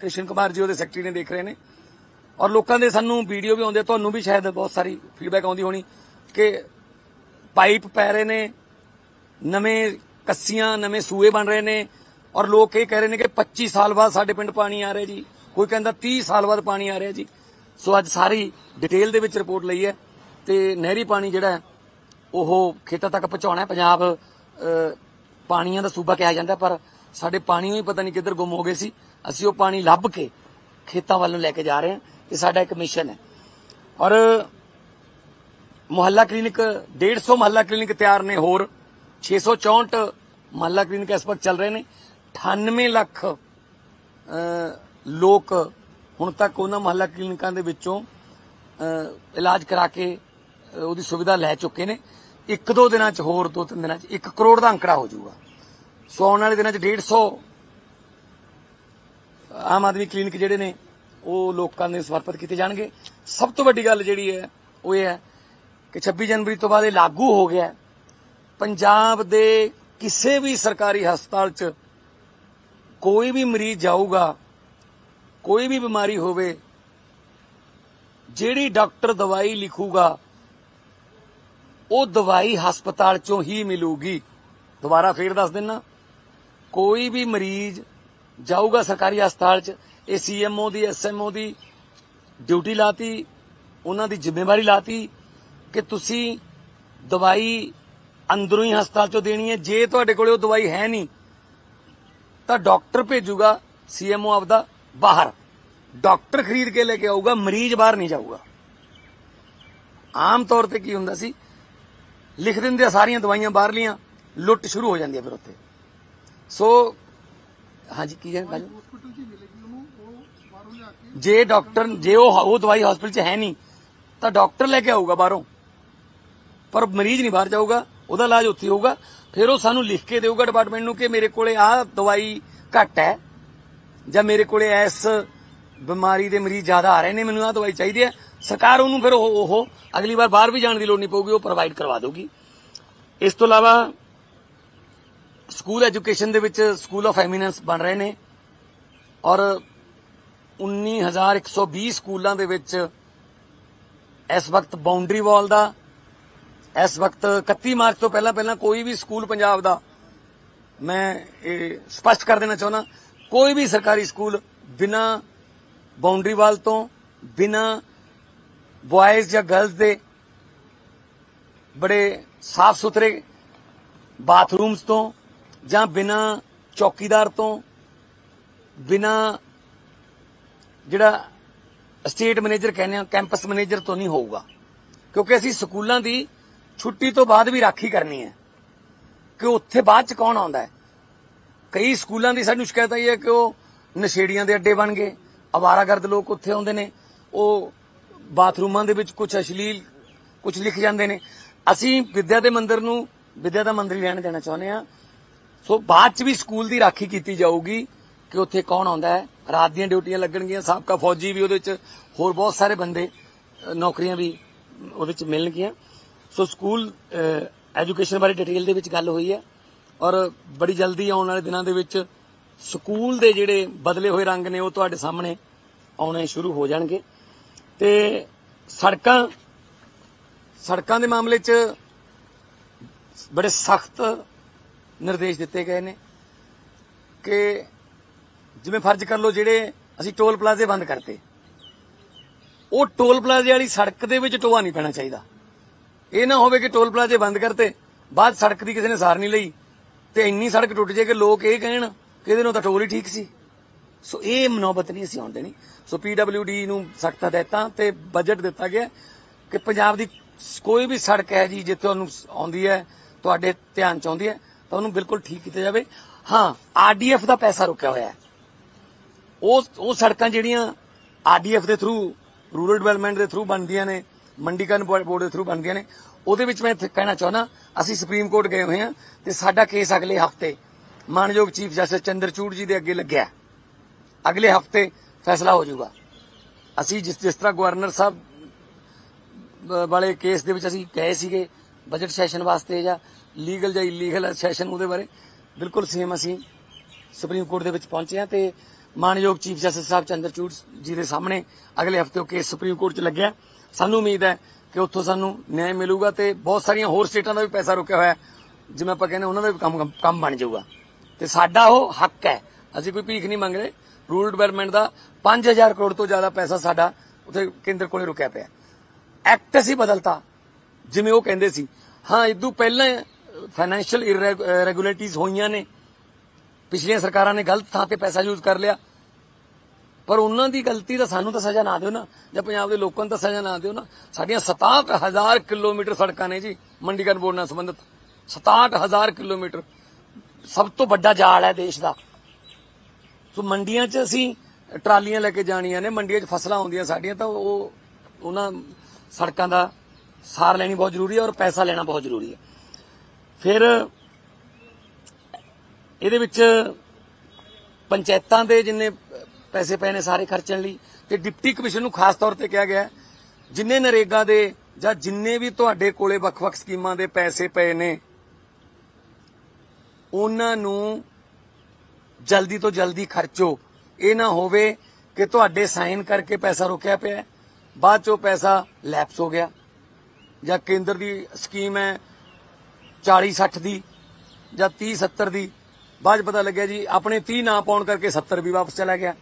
ਕ੍ਰਿਸ਼ਨ ਕੁਮਾਰ ਜੀ ਉਹਦੇ ਸੈਕਟਰੀ ਨੇ ਦੇਖ ਰਹੇ ਨੇ। ਔਰ ਲੋਕਾਂ ਦੇ ਸਾਨੂੰ ਵੀਡੀਓ ਵੀ ਆਉਂਦੇ ਤੁਹਾਨੂੰ ਵੀ ਸ਼ਾਇਦ ਬਹੁਤ ਸਾਰੀ ਫੀਡਬੈਕ ਆਉਂਦੀ ਹੋਣੀ ਕਿ ਪਾਈਪ ਪੈ ਰਹੇ ਨੇ, ਨਵੇਂ ਕੱਸੀਆਂ, ਨਵੇਂ ਸੂਏ ਬਣ ਰਹੇ ਨੇ। ਔਰ ਲੋਕ ਇਹ ਕਹਿ ਰਹੇ ਨੇ ਕਿ 25 ਸਾਲ ਬਾਅਦ ਸਾਡੇ ਪਿੰਡ ਪਾਣੀ ਆ ਰਿਹਾ ਜੀ। ਕੋਈ ਕਹਿੰਦਾ 30 ਸਾਲ ਬਾਅਦ ਪਾਣੀ ਆ ਰਿਹਾ ਜੀ। ਸੋ ਅੱਜ ਸਾਰੀ ਡਿਟੇਲ ਦੇ ਵਿੱਚ ਰਿਪੋਰਟ ਲਈ ਹੈ ਤੇ ਨਹਿਰੀ ਪਾਣੀ ਜਿਹੜਾ ਉਹ ਖੇਤਾਂ ਤੱਕ ਪਹੁੰਚਾਉਣਾ ਹੈ। ਪੰਜਾਬ ਪਾਣੀਆਂ ਦਾ ਸੂਬਾ ਕਿਹਾ ਜਾਂਦਾ ਪਰ ਸਾਡੇ ਪਾਣੀ ਹੀ ਪਤਾ ਨਹੀਂ ਕਿੱਧਰ ਗੁੰਮ ਹੋ ਗਏ ਸੀ। ਅਸੀਂ ਉਹ ਪਾਣੀ ਲੱਭ ਕੇ ਖੇਤਾਂ ਵੱਲ ਨੂੰ ਲੈ ਕੇ ਜਾ ਰਹੇ ਹਾਂ ਇਹ ਸਾਡਾ ਇੱਕ ਮਿਸ਼ਨ ਹੈ। ਔਰ ਮੁਹੱਲਾ ਕਲੀਨਿਕ 150 ਮੁਹੱਲਾ ਕਲੀਨਿਕ ਤਿਆਰ ਨੇ ਹੋਰ 664 ਮੁਹੱਲਾ ਕਲੀਨਿਕ ਇਸ ਵਕਤ ਚੱਲ ਰਹੇ ਨੇ। 98 ਲੱਖ ਲੋਕ ਹੁਣ ਤੱਕ ਉਹਨਾਂ ਮੁਹੱਲਾ ਕਲੀਨਿਕਾਂ ਦੇ ਵਿੱਚੋਂ ਇਲਾਜ ਕਰਾ ਕੇ ਉਹਦੀ ਸੁਵਿਧਾ ਲੈ ਚੁੱਕੇ ਨੇ। ਇੱਕ ਦੋ ਦਿਨਾਂ ਚ ਹੋਰ, ਦੋ ਤਿੰਨ ਦਿਨਾਂ ਚ 1 ਕਰੋੜ ਦਾ ਅੰਕੜਾ ਹੋ ਜਾਊਗਾ। ਸੋ ਆਉਣ ਵਾਲੇ ਦਿਨਾਂ ਚ 150 ਆਮ ਆਦਮੀ ਕਲੀਨਿਕ ਜਿਹੜੇ ਨੇ, ਉਹ ਲੋਕਾਂ ਦੇ ਸਮਰਪਿਤ ਕੀਤੇ ਜਾਣਗੇ। ਸਭ ਤੋਂ ਵੱਡੀ ਗੱਲ ਜਿਹੜੀ ਹੈ, ਉਹ ਇਹ ਹੈ ਕਿ 26 ਜਨਵਰੀ ਤੋਂ ਬਾਅਦ ਇਹ ਲਾਗੂ ਹੋ ਗਿਆ ਪੰਜਾਬ ਦੇ ਕਿਸੇ ਵੀ ਸਰਕਾਰੀ ਹਸਪਤਾਲ 'ਚ ਕੋਈ ਵੀ ਮਰੀਜ਼ ਜਾਊਗਾ, ਕੋਈ ਵੀ ਬਿਮਾਰੀ ਹੋਵੇ, ਜਿਹੜੀ ਡਾਕਟਰ ਦਵਾਈ ਲਿਖੂਗਾ, ਉਹ ਦਵਾਈ ਹਸਪਤਾਲ 'ਚੋਂ ਹੀ ਮਿਲੂਗੀ। ਦੁਬਾਰਾ ਫੇਰ ਦੱਸ ਦਿੰਨਾ, ਕੋਈ ਵੀ ਮਰੀਜ਼ ਜਾਊਗਾ ਸਰਕਾਰੀ ਹਸਪਤਾਲ 'ਚ, ਇਹ ਸੀਐਮਓ ਦੀ ਐਸਐਮਓ ਦੀ ਡਿਊਟੀ ਲਾਤੀ, ਉਹਨਾਂ ਦੀ ਜ਼ਿੰਮੇਵਾਰੀ ਲਾਤੀ ਕਿ ਤੁਸੀਂ ਦਵਾਈ ਅੰਦਰੋਂ ਹੀ ਹਸਪਤਾਲ 'ਚੋਂ ਦੇਣੀ ਹੈ। ਜੇ ਤੁਹਾਡੇ ਕੋਲੇ ਉਹ ਦਵਾਈ ਹੈ ਨਹੀਂ, ਤਾਂ ਡਾਕਟਰ ਭੇਜੂਗਾ ਸੀਐਮਓ ਆਪਦਾ ਬਾਹਰ। ਡਾਕਟਰ ਖਰੀਦ ਕੇ ਲੈ ਕੇ ਆਊਗਾ, ਮਰੀਜ਼ ਬਾਹਰ ਨਹੀਂ ਜਾਊਗਾ। ਆਮ ਤੌਰ ਤੇ ਕੀ ਹੁੰਦਾ ਸੀ, ਲਿਖ ਦਿੰਦੇ ਸਾਰੀਆਂ ਦਵਾਈਆਂ ਬਾਹਰਲੀਆਂ, ਲੁੱਟ ਸ਼ੁਰੂ ਹੋ ਜਾਂਦੀ ਹੈ ਫਿਰ ਉੱਥੇ। ਸੋ ਹਾਂਜੀ ਕੀ ਜਾਨ ਬਾਜੂ ਹਸਪੀਟਲ 'ਚ ਹੀ ਮਿਲੇਗੀ ਉਹਨੂੰ ਉਹ ਬਾਹਰੋਂ ਲਿਆ ਕੇ। ਜੇ ਡਾਕਟਰ ਜੇ ਉਹ ਉਹ ਦਵਾਈ ਹਸਪੀਟਲ 'ਚ ਹੈ ਨਹੀਂ ਤਾਂ ਡਾਕਟਰ ਲੈ ਕੇ ਆਊਗਾ ਬਾਹਰੋਂ। ਪਰ ਮਰੀਜ਼ ਨਹੀਂ ਬਾਹਰ ਜਾਊਗਾ ਉਹਦਾ ਇਲਾਜ ਉੱਥੇ ਹੋਊਗਾ। ਫਿਰ ਉਹ ਸਾਨੂੰ ਲਿਖ ਕੇ ਦੇਊਗਾ ਡਿਪਾਰਟਮੈਂਟ ਨੂੰ ਕਿ ਮੇਰੇ ਕੋਲੇ ਆਹ ਦਵਾਈ ਘੱਟ ਹੈ ਜਾਂ ਮੇਰੇ ਕੋਲੇ ਇਸ ਬਿਮਾਰੀ ਦੇ ਮਰੀਜ਼ ਜ਼ਿਆਦਾ ਆ ਰਹੇ ਨੇ ਮੈਨੂੰ ਆਹ ਦਵਾਈ ਚਾਹੀਦੀ ਹੈ। ਸਰਕਾਰ ਉਹਨੂੰ ਫਿਰ ਉਹ ਉਹ ਅਗਲੀ ਵਾਰ ਬਾਹਰ ਵੀ ਜਾਣ ਦੀ ਲੋੜ ਨਹੀਂ ਪਊਗੀ ਉਹ ਪ੍ਰੋਵਾਈਡ ਕਰਵਾ ਦੇਊਗੀ। ਇਸ ਤੋਂ ਇਲਾਵਾ ਸਕੂਲ ਐਜੂਕੇਸ਼ਨ ਦੇ ਵਿੱਚ ਸਕੂਲ ਆਫ ਐਮੀਨੈਂਸ ਬਣ ਰਹੇ ਨੇ ਔਰ 19120 ਸਕੂਲਾਂ ਦੇ ਵਿੱਚ ਇਸ ਵਕਤ ਬਾਉਂਡਰੀ ਵਾਲ ਦਾ, ਇਸ ਵਕਤ 31 ਮਾਰਚ ਤੋਂ ਪਹਿਲਾਂ ਪਹਿਲਾਂ ਕੋਈ ਵੀ ਸਕੂਲ ਪੰਜਾਬ ਦਾ, ਮੈਂ ਇਹ ਸਪਸ਼ਟ ਕਰ ਦੇਣਾ ਚਾਹੁੰਦਾ, ਕੋਈ ਵੀ ਸਰਕਾਰੀ ਸਕੂਲ ਬਿਨਾ ਬਾਉਂਡਰੀ ਵਾਲ ਤੋਂ, ਬਿਨਾ ਬॉयਜ਼ ਜਾਂ ਗਰਲਸ ਦੇ ਬੜੇ ਸਾਫ਼ ਸੁਥਰੇ ਬਾਥਰੂਮਸ ਤੋਂ ਜਾਂ ਬਿਨਾ ਚੌਕੀਦਾਰ ਤੋਂ, ਬਿਨਾ ਜਿਹੜਾ ਸਟੇਟ ਮੈਨੇਜਰ ਕਹਿੰਦੇ ਆ ਕੈਂਪਸ ਮੈਨੇਜਰ ਤੋਂ ਨਹੀਂ ਹੋਊਗਾ। ਕਿਉਂਕਿ ਅਸੀਂ ਸਕੂਲਾਂ ਦੀ ਛੁੱਟੀ ਤੋਂ ਬਾਅਦ ਵੀ ਰਾਖੀ ਕਰਨੀ ਹੈ। ਕਿ ਉੱਥੇ ਬਾਅਦ ਚ ਕੌਣ ਆਉਂਦਾ ਹੈ? ਕਈ ਸਕੂਲਾਂ ਦੀ ਸਾਨੂੰ ਸ਼ਿਕਾਇਤ ਆਈ ਹੈ ਕਿ ਉਹ ਨਸ਼ੇੜੀਆਂ ਦੇ ਅੱਡੇ ਬਣ ਗਏ। ਅਵਾਰਾਗਰਦ ਲੋਕ ਉੱਥੇ ਆਉਂਦੇ ਨੇ। ਉਹ ਬਾਥਰੂਮਾਂ ਦੇ ਵਿੱਚ ਕੁਝ ਅਸ਼ਲੀਲ ਕੁਝ ਲਿਖ ਜਾਂਦੇ ਨੇ। ਅਸੀਂ ਵਿਦਿਆ ਦੇ ਮੰਦਰ ਨੂੰ, ਵਿਦਿਆ ਦਾ ਮੰਦਰ ਹੀ ਰਹਿਣ ਦੇਣਾ ਚਾਹੁੰਦੇ ਆ ਸੋ ਬਾਅਦ ਚ ਵੀ ਸਕੂਲ ਦੀ ਰਾਖੀ ਕੀਤੀ ਜਾਊਗੀ ਕਿ ਉੱਥੇ ਕੌਣ ਆਉਂਦਾ ਹੈ? ਰਾਤ ਦੀਆਂ ਡਿਊਟੀਆਂ ਲੱਗਣਗੀਆਂ, ਸਾਬਕਾ ਫੌਜੀ ਵੀ ਉਹਦੇ ਵਿੱਚ ਹੋਰ ਬਹੁਤ ਸਾਰੇ ਬੰਦੇ ਨੌਕਰੀਆਂ ਵੀ ਉਹਦੇ ਵਿੱਚ ਮਿਲਣਗੀਆਂ। ਸੋ ਸਕੂਲ ਐਜੂਕੇਸ਼ਨ ਬਾਰੇ ਡਿਟੇਲ ਦੇ ਵਿੱਚ ਗੱਲ ਹੋਈ ਹੈ ਔਰ ਬੜੀ ਜਲਦੀ ਆਉਣ ਵਾਲੇ ਦਿਨਾਂ ਦੇ ਵਿੱਚ ਸਕੂਲ ਦੇ ਜਿਹੜੇ ਬਦਲੇ ਹੋਏ ਰੰਗ ਨੇ ਉਹ ਤੁਹਾਡੇ ਸਾਹਮਣੇ ਆਉਣੇ ਸ਼ੁਰੂ ਹੋ ਜਾਣਗੇ। ਤੇ ਸੜਕਾਂ ਸੜਕਾਂ ਦੇ ਮਾਮਲੇ 'ਚ ਬੜੇ ਸਖਤ ਨਿਰਦੇਸ਼ ਦਿੱਤੇ ਗਏ ਨੇ ਕਿ ਜਿਵੇਂ ਫਰਜ਼ ਕਰ ਲਓ ਜਿਹੜੇ ਅਸੀਂ ਟੋਲ ਪਲਾਜ਼ੇ ਬੰਦ ਕਰਤੇ, ਉਹ ਟੋਲ ਪਲਾਜ਼ੇ ਵਾਲੀ ਸੜਕ ਦੇ ਵਿੱਚ ਟੋਆ ਨਹੀਂ ਪੈਣਾ ਚਾਹੀਦਾ। ਇਹ ਨਾ ਹੋਵੇ ਕਿ ਟੋਲ ਪਲਾਜ਼ੇ ਬੰਦ ਕਰਤੇ, ਬਾਅਦ ਸੜਕ ਦੀ ਕਿਸੇ ਨੇ ਸਾਰ ਨਹੀਂ ਲਈ ਤੇ ਇੰਨੀ ਸੜਕ ਟੁੱਟ ਜੇ ਕਿ ਲੋਕ ਇਹ ਕਹਿਣ ਕਿ ਇਹਦੇ ਨਾਲ ਤਾਂ ਟੋਲ ਹੀ ਠੀਕ ਸੀ। ਸੋ ਇਹ ਮਨੋਬਤ ਨਹੀਂ ਅਸੀਂ ਆਉਣ ਦੇਣੀ। ਸੋ ਪੀਡਬਲਯੂਡੀ ਨੂੰ ਸਖਤ ਹਦਾਇਤਾਂ ਤੇ ਬਜਟ ਦਿੱਤਾ ਗਿਆ ਕਿ ਪੰਜਾਬ ਦੀ ਕੋਈ ਵੀ ਸੜਕ ਹੈ ਜੀ ਜਿੱਥੇ ਤੁਹਾਨੂੰ ਆਉਂਦੀ ਹੈ, ਤੁਹਾਡੇ ਧਿਆਨ ਚ ਆਉਂਦੀ ਹੈ ਤਾਂ ਉਹਨੂੰ ਬਿਲਕੁਲ ਠੀਕ ਕੀਤਾ ਜਾਵੇ। ਹਾਂ ਆਰਡੀਐਫ ਦਾ ਪੈਸਾ ਰੁਕਿਆ ਹੋਇਆ ਹੈ। ਉਹ ਉਹ ਸੜਕਾਂ ਜਿਹੜੀਆਂ ਆਰਡੀਐਫ ਦੇ ਥਰੂ ਰੂਰਲ ਡਿਵੈਲਪਮੈਂਟ ਦੇ ਥਰੂ ਬਣਦੀਆਂ ਨੇ, ਮੰਡੀਕਰਨ ਬੋਰਡ ਦੇ ਥਰੂ ਬਣਦੀਆਂ ਨੇ, ਉਹਦੇ ਵਿੱਚ ਮੈਂ ਕਹਿਣਾ ਚਾਹੁੰਦਾ, ਅਸੀਂ ਸੁਪਰੀਮ ਕੋਰਟ ਗਏ ਹੋਏ ਹਾਂ ਤੇ ਸਾਡਾ ਕੇਸ ਅਗਲੇ ਹਫ਼ਤੇ ਮਾਨਯੋਗ ਚੀਫ ਜਸਟਿਸ ਚੰਦਰਚੂੜ ਜੀ ਦੇ ਅੱਗੇ ਲੱਗਿਆ ਅਗਲੇ ਹਫ਼ਤੇ ਫੈਸਲਾ ਹੋ ਜਾਊਗਾ। ਅਸੀਂ ਜਿਸ ਜਿਸ ਤਰ੍ਹਾਂ ਗਵਰਨਰ ਸਾਹਿਬ ਵਾਲੇ ਕੇਸ ਦੇ ਵਿੱਚ ਅਸੀਂ ਗਏ ਸੀਗੇ ਬਜਟ ਸੈਸ਼ਨ ਵਾਸਤੇ ਜਾਂ ਲੀਗਲ ਜਾਂ ਇਲੀਗਲ ਸੈਸ਼ਨ ਉਹਦੇ ਬਾਰੇ ਬਿਲਕੁਲ ਸੇਮ ਅਸੀਂ ਸੁਪਰੀਮ ਕੋਰਟ ਦੇ ਵਿੱਚ ਪਹੁੰਚੇ ਹਾਂ ਤੇ ਮਾਨਯੋਗ ਚੀਫ ਜਸਟਿਸ ਸਾਹਿਬ ਚੰਦਰਚੂੜ ਜੀ ਦੇ ਸਾਹਮਣੇ ਅਗਲੇ ਹਫ਼ਤੇ ਉਹ ਕੇਸ ਸੁਪਰੀਮ ਕੋਰਟ 'ਚ ਲੱਗਿਆ। ਸਾਨੂੰ ਉਮੀਦ ਹੈ ਕਿ ਉੱਥੋਂ ਸਾਨੂੰ ਨਿਆਂ ਮਿਲੂਗਾ ਤੇ ਬਹੁਤ ਸਾਰੀਆਂ ਹੋਰ ਸਟੇਟਾਂ ਦਾ ਵੀ ਪੈਸਾ ਰੁਕਿਆ ਹੋਇਆ ਜਿਵੇਂ ਆਪਾਂ ਕਹਿੰਦੇ ਉਹਨਾਂ ਦਾ ਵੀ ਕੰਮ ਕੰਮ ਬਣ ਜਾਊਗਾ। ਤੇ ਸਾਡਾ ਉਹ ਹੱਕ ਹੈ। ਅਸੀਂ ਕੋਈ ਭੀਖ ਨਹੀਂ ਮੰਗ ਰਹੇ ਰੂਰਲ ਡਿਵੈਲਪਮੈਂਟ ਦਾ 5000 ਕਰੋੜ ਤੋਂ ਜ਼ਿਆਦਾ ਪੈਸਾ ਸਾਡਾ ਉੱਥੇ ਕੇਂਦਰ ਕੋਲੇ ਰੁਕਿਆ ਪਿਆ ਐਕਟ ਅਸੀਂ ਬਦਲਤਾ। ਜਿਵੇਂ ਉਹ ਕਹਿੰਦੇ ਸੀ, ਹਾਂ ਇਦੋਂ ਪਹਿਲਾਂ ਫਾਈਨੈਂਸ਼ੀਅਲ ਇਰੈਗੂਲਰਿਟੀਜ਼ ਹੋਈਆਂ ਨੇ। ਪਿਛਲੀਆਂ ਸਰਕਾਰਾਂ ਨੇ ਗਲਤ ਥਾਂ ਤੇ ਪੈਸਾ ਯੂਜ਼ ਕਰ ਲਿਆ। ਪਰ ਉਹਨਾਂ ਦੀ ਗਲਤੀ ਦਾ ਸਾਨੂੰ ਤਾਂ ਸਜ਼ਾ ਨਾ ਦਿਓ ਨਾ। ਜਾਂ ਪੰਜਾਬ ਦੇ ਲੋਕਾਂ ਨੂੰ ਤਾਂ ਸਜ਼ਾ ਨਾ ਦਿਓ ਨਾ। ਸਾਡੀਆਂ 67000 ਕਿਲੋਮੀਟਰ ਸੜਕਾਂ ਨੇ ਜੀ, ਮੰਡੀਕਰਨ ਬੋਰਡ ਨਾਲ ਸੰਬੰਧਿਤ। 67000 ਕਿਲੋਮੀਟਰ ਸਭ ਤੋਂ ਵੱਡਾ ਜਾਲ ਹੈ ਦੇਸ਼ ਦਾ। ਸੋ ਮੰਡੀਆਂ 'ਚ ਅਸੀਂ ਟਰਾਲੀਆਂ ਲੈ ਕੇ ਜਾਣੀਆਂ ਨੇ। ਮੰਡੀਆਂ 'ਚ ਫਸਲਾਂ ਆਉਂਦੀਆਂ ਸਾਡੀਆਂ ਤਾਂ ਉਹ, ਉਹਨਾਂ ਸੜਕਾਂ ਦਾ ਸਾਰ ਲੈਣੀ ਬਹੁਤ ਜ਼ਰੂਰੀ ਹੈ ਔਰ ਪੈਸਾ ਲੈਣਾ ਬਹੁਤ ਜ਼ਰੂਰੀ ਹੈ। ਫਿਰ ਇਹਦੇ ਵਿੱਚ ਪੰਚਾਇਤਾਂ ਦੇ ਜਿੰਨੇ ਪੈਸੇ ਪਏ ਨੇ ਸਾਰੇ ਖਰਚਣ ਲਈ ਤੇ ਡਿਪਟੀ ਕਮਿਸ਼ਨ ਨੂੰ ਖਾਸ ਤੌਰ ਤੇ ਕਿਹਾ ਗਿਆ ਜਿੰਨੇ ਨਰੇਗਾ ਦੇ ਜਾਂ ਜਿੰਨੇ ਵੀ ਤੁਹਾਡੇ ਕੋਲੇ ਵੱਖ-ਵੱਖ ਸਕੀਮਾਂ ਦੇ ਪੈਸੇ ਪਏ ਨੇ ਉਹਨਾਂ ਨੂੰ ਜਲਦੀ ਤੋਂ ਜਲਦੀ ਖਰਚੋ। ਇਹ ਨਾ ਹੋਵੇ ਕਿ ਤੁਹਾਡੇ ਸਾਈਨ ਕਰਕੇ ਪੈਸਾ ਰੁਕਿਆ ਪਿਆ ਹੈ, ਬਾਅਦ ਚੋਂ ਪੈਸਾ ਲੈਪਸ ਹੋ ਗਿਆ। ਜਾਂ ਕੇਂਦਰ ਦੀ ਸਕੀਮ ਹੈ 40 60 ਦੀ ਜਾਂ 30 70 ਦੀ, ਬਾਅਦ 'ਚ ਪਤਾ ਲੱਗਿਆ ਜੀ ਆਪਣੇ 30 ਨਾ ਪਾਉਣ ਕਰਕੇ 70 ਵੀ ਵਾਪਸ ਚਲਾ ਗਿਆ।